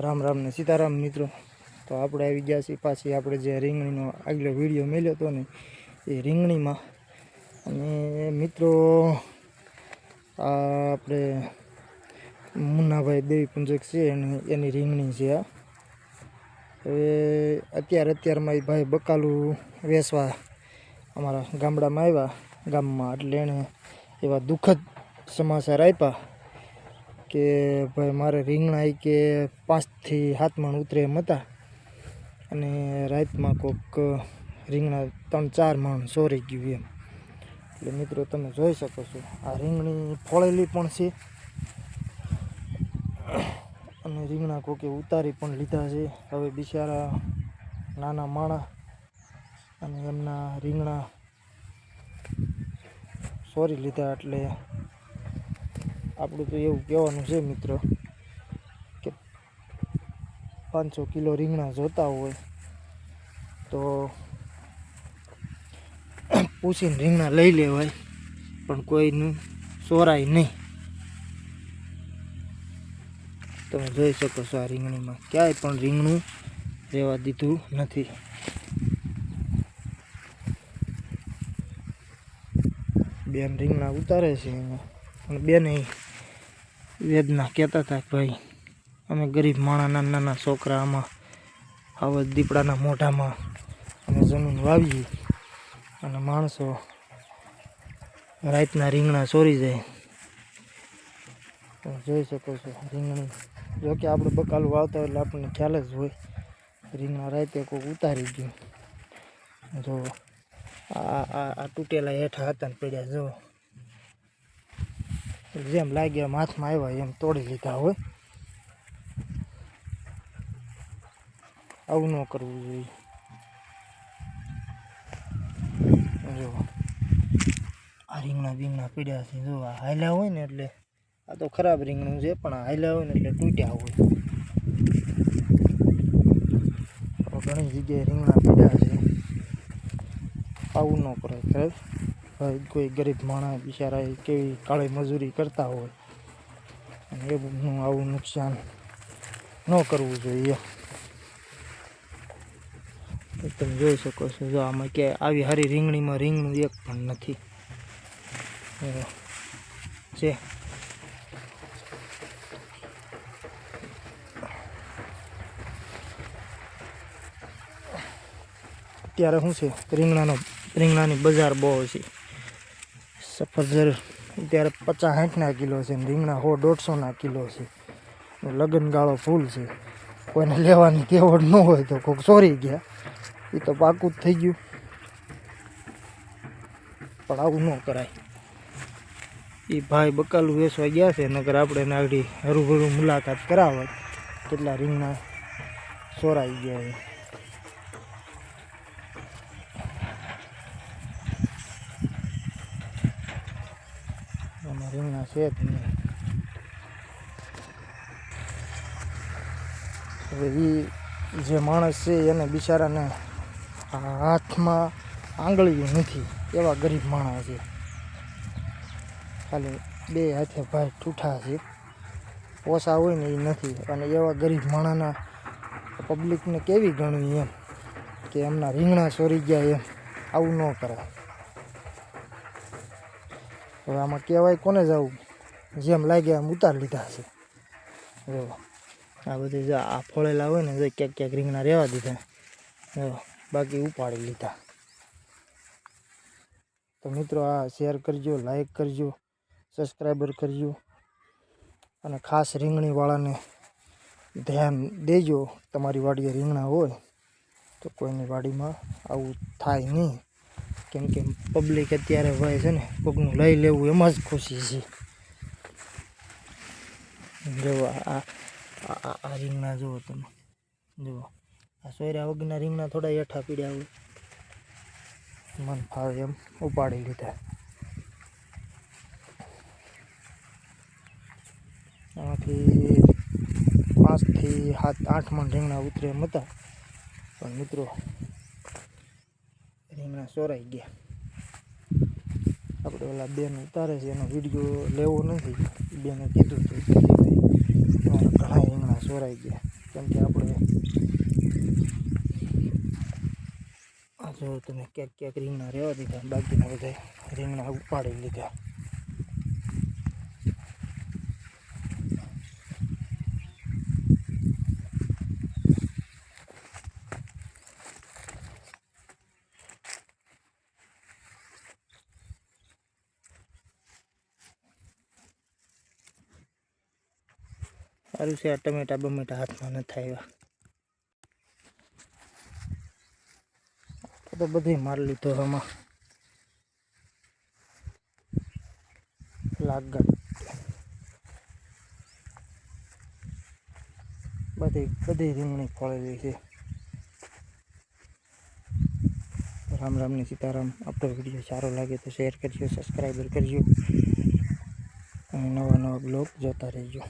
રામ રામ ને સીતારામ મિત્રો. તો આપણે આવી ગયા છીએ પાછી આપણે જે રીંગણીનો આગલો વીડિયો મેલ્યો હતો ને એ રીંગણીમાં. અને મિત્રો આપણે મુન્નાભાઈ દેવી પુંજક છે અને એની રીંગણી છે આ. હવે અત્યારે અત્યારમાં એ ભાઈ બકાલું વેસવા અમારા ગામડામાં આવ્યા. ગામમાં એટલે એણે એવા દુઃખદ સમાચાર આપ્યા. કે ભાઈ મારે રીંગણા એ કે પાંચથી સાત મણ ઉતરે એમ હતા. અને રાતમાં કોક રીંગણા ત્રણ ચાર મણ સોરી ગયું એમ. એટલે મિત્રો તમે જોઈ શકો છો, આ રીંગણી ફોળેલી પણ છે. અને રીંગણા કોકે ઉતારી પણ લીધા છે. હવે બિચારા નાના માણા અને એમના રીંગણા સોરી લીધા એટલે આપણું તો એવું કહેવાનું છે મિત્રો, કે પાંચસો કિલો રીંગણા જોતા હોય તો પૂછીને રીંગણા લઈ લેવાય, પણ કોઈનું સોરાય નહીં. તમે જોઈ શકો છો આ રીંગણીમાં ક્યાંય પણ રીંગણું રહેવા દીધું નથી. બેન રીંગણા ઉતારે છે અને બેને વેદના કહેતા હતા કે ભાઈ, અમે ગરીબ માણા, નાના છોકરા, આમાં આવા દીપડાના મોઢામાં અમે જમીન વાવીએ અને માણસો રાતના રીંગણા ચોરી જાય. જોઈ શકો છો, રીંગણી જોકે આપણે બકાલું વાવતા એટલે આપણને ખ્યાલ જ હોય, રીંગણા રાતે કોઈક ઉતારી ગયું. જો આ આ આ તૂટેલા હેઠા હતા ને પડ્યા, જો જેમ લાગ્યા હાથમાં આવ્યા એમ તોડી લીધા હોય. આવું ન કરવું જોઈએ. જો, આ રીંગણા બીંગણા પીડ્યા છે. જો, આ હાલ્યા હોય ને એટલે આ તો ખરાબ રીંગણું છે, પણ હાલ્યા હોય ને એટલે તૂટ્યા હોય. ઘણી જગ્યાએ રીંગણા પીડ્યા છે. આવું ન કરે ખરેખર કોઈ ગરીબ માણસ બિચારા કેવી કાળી મજૂરી કરતા હોય. અને હું આવું નુકસાન ન કરવું જોઈએ. તમે જોઈ શકો છો, જો આમાં કે આવી હારી રીંગણીમાં રીંગણું એક પણ નથી. છે. અત્યારે શું છે? રીંગણાનો, રીંગણાની બજાર બહુ છે. સફરજર અત્યારે પચાસ સાઠના કિલો છે રીંગણા સો, દોઢસોના કિલો છે. લગ્ન ગાળો ફૂલ છે. કોઈને લેવાની કેવડ ન હોય તો કોઈક ચોરી ગયા. એ તો પાકું જ થઈ ગયું. પણ આવું ન કરાય. એ ભાઈ બકાલું વેસવા ગયા છે નગર આપણે નાગડી હરુભરું મુલાકાત કરાવે કેટલા રીંગણા ચોરાઈ ગયા છે. આમાં રીંગણા છે જ નહીં. હવે એ જે માણસ છે એને બિચારાને હાથમાં આંગળીઓ નથી, એવા ગરીબ માણસ છે. ખાલી બે હાથે ભાઈ ઠૂઠા છે. ઓછા હોય ને એ નથી. અને એવા ગરીબ માણાના પબ્લિકને કેવી ગણવી એમ? કે એમના રીંગણા ચોરી ગયા એમ? આવું ન કરાય. હવે આમાં કહેવાય કોને જવું? જેમ લાગ્યા એમ ઉતાર લીધા છે જો, આ બધી જે આ ફોળેલા હોય ને, જે ક્યાંક ક્યાંક રીંગણા રહેવા દીધા. જો, બાકી ઉપાડી લીધા. તો મિત્રો, આ શેર કરજો લાઈક કરજો સબસ્ક્રાઈબર કરજો, અને ખાસ રીંગણીવાળાને ધ્યાન દેજો. તમારી વાડીએ રીંગણા હોય, તો કોઈની વાડીમાં આવું થાય નહીં. કેમ કે પબ્લિક અત્યારે હોય છે ને, કોકનું લઈ લેવું એમાં જ ખુશી છે. જુઓ આ- આ રીંગણા જુઓ તમે. જુઓ. આ સોયરા વગરના રીંગણા થોડા હેઠા પીડ્યા હોય. મન ફાવે એમ ઉપાડી લીધા. આમાંથી પાંચથી સાત, આઠ મણ રીંગણા ઉતરે એમ હતા. પણ મિત્રો રીંગણા ચોરાઈ ગયા. આપણે ઓલા બેન ઉતારે છે, એનો વીડિયો લેવો નથી. બેને કીધું હતું ઘણા રીંગણા ચોરાઈ ગયા. કેમ કે આપણે જો તમે ક્યાંક ક્યાંક રીંગણા રહેવા દીધા, બાકીના બધા રીંગણા ઉપાડી લીધા. સારું છે, આ ટમેટા બમેટા હાથમાં નથી આવ્યા. તો બધું મારી લીધો આમાં લાગત બધી બધી રીંગણી ફળેલી છે. રામ રામની સીતારામ આપણો વીડિયો સારો લાગે તો શેર કરજો સબસ્ક્રાઈબર કરજો. અને નવા નવા બ્લોગ જોતા રહેજો.